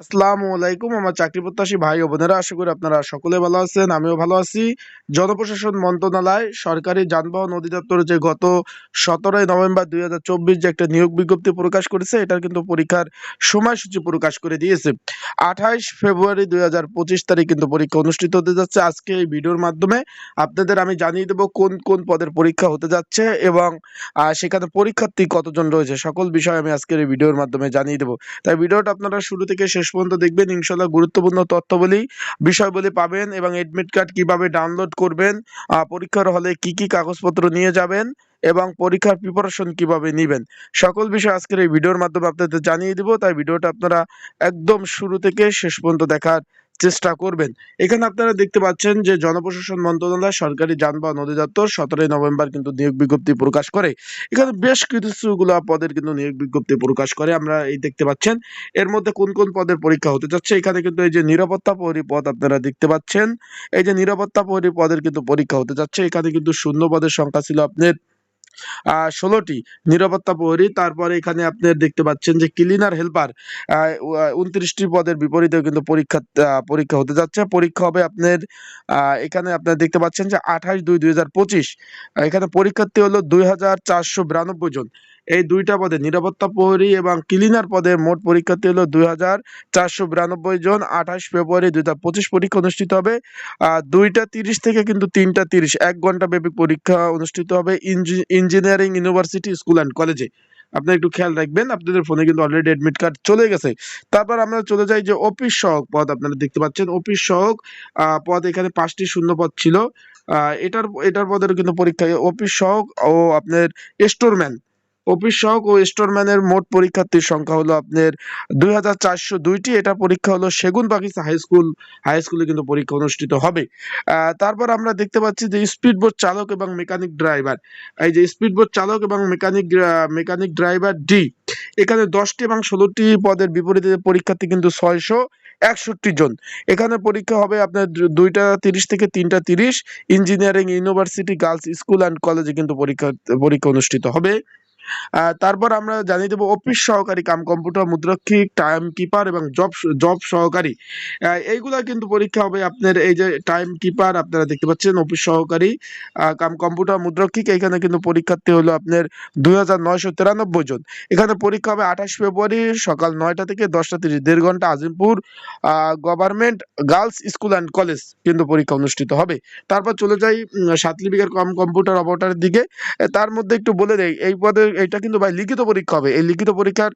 আসসালামু আলাইকুম, আমার চাকরি প্রত্যাশী ভাই ও বোনেরা, আশা করি আপনারা সকলে ভালো আছেন, আমিও ভালো আছি। জনপ্রশাসন মন্ত্রণালয়, সরকারি যানবাহন অধিদপ্তর যে গত সতেরোই নভেম্বর দুই হাজার চব্বিশ যে একটা নিয়োগ বিজ্ঞপ্তি প্রকাশ করেছে, এটার কিন্তু পরীক্ষার সময়সূচি প্রকাশ করে দিয়েছে। আঠাইশ ফেব্রুয়ারি দুই হাজার পঁচিশ তারিখ কিন্তু পরীক্ষা অনুষ্ঠিত হতে যাচ্ছে। আজকে এই ভিডিওর মাধ্যমে আপনাদের আমি জানিয়ে দেবো কোন কোন পদের পরীক্ষা হতে যাচ্ছে এবং সেখানে পরীক্ষার্থী কতজন রয়েছে, সকল বিষয় আমি আজকের এই ভিডিওর মাধ্যমে জানিয়ে দেবো। তাই ভিডিওটা আপনারা শুরু থেকে শেষ পর্যন্ত দেখবেন ইনশাল্লাহ গুরুত্বপূর্ণ তথ্যবলী বিষয়বলী পাবেন এবং এডমিট কার্ড কীভাবে ডাউনলোড করবেন পরীক্ষার হলে কি কি কাগজপত্র নিয়ে যাবেন এবং পরীক্ষার প্রিপারেশন কীভাবে নেবেন। সকল বিষয় আজকের এই ভিডিওর মাধ্যমে আপনাদের জানিয়ে দিব। তাই ভিডিওটা আপনারা একদম শুরু থেকে শেষ পর্যন্ত দেখার চেষ্টা করবেন। এখানে আপনারা দেখতে পাচ্ছেন যে জনপ্রশাসন মন্ত্রণালয়, সরকারি যানবাহন অধিদপ্তর সতেরোই নভেম্বর কিন্তু নিয়োগ বিজ্ঞপ্তি প্রকাশ করে। এখানে বেশ কিছুগুলো পদের কিন্তু নিয়োগ বিজ্ঞপ্তি প্রকাশ করে। আমরা এই দেখতে পাচ্ছেন, এর মধ্যে কোন কোন পদের পরীক্ষা হতে যাচ্ছে? এখানে কিন্তু এই যে নিরাপত্তা প্রহরী পদ আপনারা দেখতে পাচ্ছেন। এই যে নিরাপত্তা প্রহরী পদের কিন্তু পরীক্ষা হতে যাচ্ছে। এখানে কিন্তু শূন্য পদের সংখ্যা ছিল আপনার ষোলোটি নিরাপত্তা প্রহরী। তারপরে এখানে আপনি দেখতে পাচ্ছেন যে ক্লিনার হেল্পার উনত্রিশটি পদের বিপরীতে কিন্তু পরীক্ষা পরীক্ষা হতে যাচ্ছে। পরীক্ষা হবে আপনার এখানে আপনার দেখতে পাচ্ছেন যে আঠাশ দুই দুই এখানে পরীক্ষার্থী হলো দুই হাজার চারশো বিরানব্বই জন। এই দুইটা পদে, নিরাপত্তা প্রহরী এবং ক্লিনার পদে মোট পরীক্ষার্থী হলো দুই হাজার চারশো বিরানব্বই জন, আঠাশ ফেব্রুয়ারি দুই হাজার পঁচিশ পরীক্ষা অনুষ্ঠিত হবে। দুইটা তিরিশ থেকে কিন্তু তিনটা তিরিশ, এক ঘণ্টা ব্যাপী পরীক্ষা অনুষ্ঠিত হবে ইঞ্জি- ইঞ্জিনিয়ারিং ইউনিভার্সিটি স্কুল অ্যান্ড কলেজে আপনারা একটু খেয়াল রাখবেন, আপনাদের ফোনে কিন্তু অলরেডি অ্যাডমিট কার্ড চলে গেছে। তারপর আমরা চলে যাই যে অফিস সহক পদ, আপনারা দেখতে পাচ্ছেন অফিস সহক পদ এখানে পাঁচটি শূন্য পদ ছিল এটার এটার পদের কিন্তু পরীক্ষায় অফিস সহক ও আপনার স্টোরম্যান অফিস সহক ও স্টোরম্যানের মোট পরীক্ষার্থীর সংখ্যা হলো আপনার দুই হাজার চারশো দুইটি। এটা পরীক্ষা হলো সেগুন বাগিচা হাই স্কুল। হাই স্কুলে কিন্তু পরীক্ষা অনুষ্ঠিত হবে। তারপর আমরা দেখতে পাচ্ছি যে স্পিড বোট চালক এবং মেকানিক ড্রাইভার। এই যে স্পিড বোট চালক এবং মেকানিক মেকানিক ড্রাইভার ডি। এখানে দশটি এবং ষোলোটি পদের বিপরীতে পরীক্ষার্থী কিন্তু ছয়শো একষট্টি জন। এখানে পরীক্ষা হবে আপনার দুইটা তিরিশ থেকে তিনটা তিরিশ। Engineering, university, girls school and কলেজে কিন্তু পরীক্ষা পরীক্ষা অনুষ্ঠিত হবে। তারপর আমরা জানিয়ে দেবো অফিস সহকারী কাম কম্পিউটার মুদ্রাক্ষিক টাইম কিপার এবং জব জব সহকারী। এইগুলা কিন্তু পরীক্ষা হবে আপনার এই যে টাইম কিপার আপনারা দেখতে পাচ্ছেন অফিস সহকারী কাম কম্পিউটার মুদ্রাক্ষিক এখানে কিন্তু পরীক্ষার্থী হলো আপনার দুই হাজার নয়শো তিরানব্বই জন। এখানে পরীক্ষা হবে আঠাশ ফেব্রুয়ারি সকাল নয়টা থেকে দশটা তিরিশ দেড় ঘণ্টা Azimpur government girls school and college কিন্তু পরীক্ষা অনুষ্ঠিত হবে। তারপর চলে যাই উম, সাতলিপিকার কম কম্পিউটার অপারেটরের দিকে। তার মধ্যে একটু বলে দেয় এই পদে এটা কিন্তু ভাই লিখিত পরীক্ষা হবে। এই লিখিত পরীক্ষার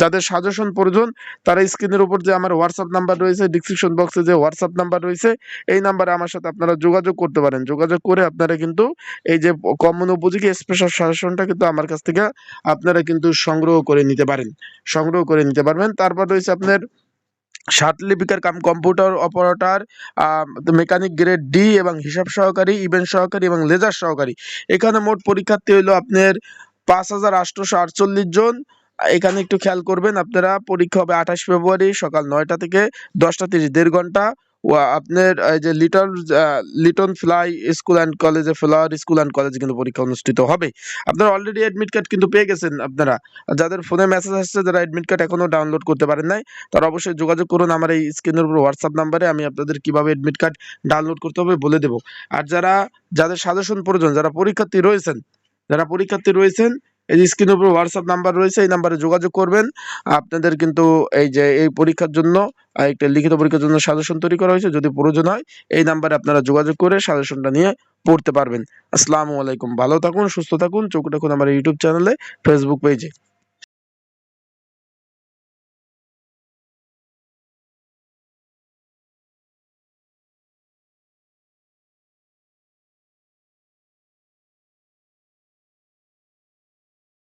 যাদের সাজেশন প্রয়োজন, তারা স্ক্রিনের উপর যে আমার হোয়াটসঅ্যাপ নাম্বার রয়েছে ডিসক্রিপশন বক্সে যে হোয়াটসঅ্যাপ নাম্বার রয়েছে, এই নাম্বারে আমার সাথে আপনারা যোগাযোগ করতে পারেন। যোগাযোগ করে আপনারা কিন্তু এই যে কমন উপযোগী স্পেশাল সাজেশনটা কিন্তু আমার কাছ থেকে আপনারা কিন্তু সংগ্রহ করে নিতে পারেন। সংগ্রহ করে নিতে পারবেন। তারপর রয়েছে আপনার লিপিকার cum computer operator mechanic grade D এবং হিসাব সহকারী ইভেন্ট সহকারী এবং লেজার সহকারী। এখানে মোট পরীক্ষার্থী হলো আপনার পাঁচ হাজার আটশোশো আটচল্লিশ জন। এখানে একটু খেয়াল করবেন, আপনারা পরীক্ষা হবে আঠাশ ফেব্রুয়ারি সকাল নয়টা থেকে দশটা তিরিশ, দেড় ঘণ্টা। ও আপনার এই যে লিটল লিটন ফ্লাই স্কুল অ্যান্ড কলেজে, ফ্লাওয়ার স্কুল অ্যান্ড কলেজে কিন্তু পরীক্ষা অনুষ্ঠিত হবে। আপনারা অলরেডি অ্যাডমিট কার্ড কিন্তু পেয়ে গেছেন আপনারা। যাদের ফোনে মেসেজ আসছে, যারা অ্যাডমিট কার্ড এখনও ডাউনলোড করতে পারেন নাই, তারা অবশ্যই যোগাযোগ করুন আমার এই স্ক্রিনের উপর হোয়াটসঅ্যাপ নাম্বারে আমি আপনাদের কীভাবে অ্যাডমিট কার্ড ডাউনলোড করতে হবে বলে দেবো। আর যারা, যাদের সাজেশন প্রয়োজন, যারা পরীক্ষার্থী রয়েছেন যারা পরীক্ষার্থী রয়েছেন, এই স্ক্রিন স্ক্রিনের উপর হোয়াটসঅ্যাপ নাম্বার রয়েছে, এই নাম্বারে যোগাযোগ করবেন। আপনাদের কিন্তু এই যে, এই পরীক্ষার জন্য একটা লিখিত পরীক্ষার জন্য সাজেশন তৈরি করা হয়েছে। যদি প্রয়োজন হয়, এই নাম্বারে আপনারা যোগাযোগ করে সাজেশনটা নিয়ে পড়তে পারবেন। আসসালামু আলাইকুম। ভালো থাকুন, সুস্থ থাকুন। চোখ রাখুন আমার ইউটিউব চ্যানেলে ফেসবুক পেজে